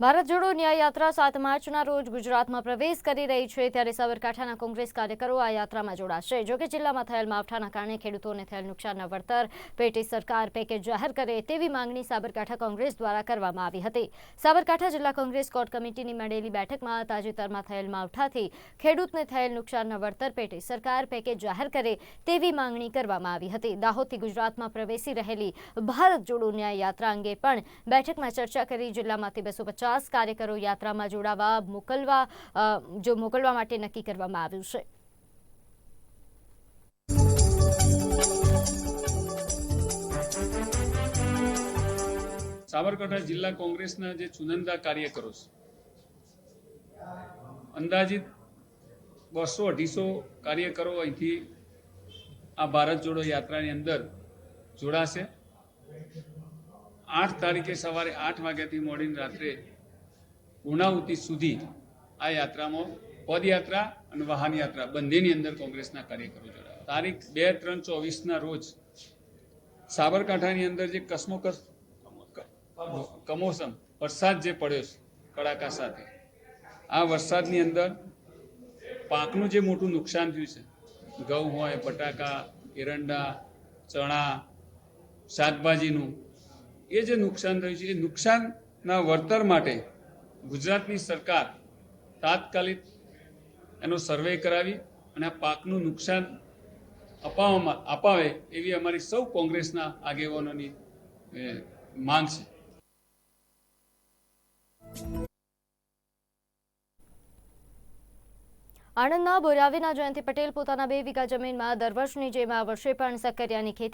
ભારત જોડો ન્યાય યાત્રા સાત માર્ચના રોજ ગુજરાતમાં પ્રવેશ કરી રહી છે ત્યારે સાબરકાંઠાના કોંગ્રેસ કાર્યકરો આ યાત્રામાં જોડાશે. જોકે જિલ્લામાં થયેલ માવઠાના કારણે ખેડૂતોને થયેલ નુકસાનના વળતર પેટે સરકાર પેકેજ જાહેર કરે તેવી માંગણી સાબરકાંઠા કોંગ્રેસ દ્વારા કરવામાં આવી હતી. સાબરકાંઠા જિલ્લા કોંગ્રેસ કોર કમિટીની મળેલી બેઠકમાં તાજેતરમાં થયેલ માવઠાથી ખેડૂતને થયેલ નુકસાનના વળતર પેટે સરકાર પેકેજ જાહેર કરે તેવી માંગણી કરવામાં આવી હતી. દાહોદથી ગુજરાતમાં પ્રવેશી રહેલી ભારત જોડો ન્યાય યાત્રા અંગે પણ બેઠકમાં ચર્ચા કરી જિલ્લામાંથી બસો પચાસ કાર્યકરો યાત્રામાં જોડાવા, મોકલવા જો મોકલવા માટે નક્કી કરવામાં આવ્યું છે. સાબરકાંઠા જિલ્લા કોંગ્રેસના જે ચુનંદા કાર્યકરો છે, અંદાજિત બસો અઢીસો કાર્યકરો અહીંથી આ ભારત જોડો યાત્રાની અંદર જોડાશે. આઠ તારીખે સવારે આઠ વાગ્યાથી મોડીને રાત્રે પૂર્ણાહુતિ સુધી આ યાત્રામાં પદયાત્રા અને વાહન યાત્રા બંનેની અંદર કોંગ્રેસના કાર્યકરો જોડાયા. તારીખ બે ત્રણ ચોવીસના રોજ સાબરકાંઠાની અંદર જે કસમોકસ કમોસમ વરસાદ જે પડ્યો છે, કડાકા સાથે, આ વરસાદની અંદર પાકનું જે મોટું નુકસાન થયું છે, ઘઉં હોય, બટાકા, એરંડા, ચણા, શાકભાજીનું, એ જે નુકસાન થયું છે, એ નુકસાનના વળતર માટે ગુજરાતની સરકાર તાત્કાલિક એનો સર્વે કરાવી અને આ પાકનું નુકસાન અપાવવામાં અપાવે એવી અમારી સૌ કોંગ્રેસના આગેવાનોની માંગ છે. આણંદના બોરાવીના જયંતિ પટેલ પોતાના બે વીઘા જમીનમાં દર વર્ષની જેમ આ વર્ષે પણ સક્કરિયાની ખેતી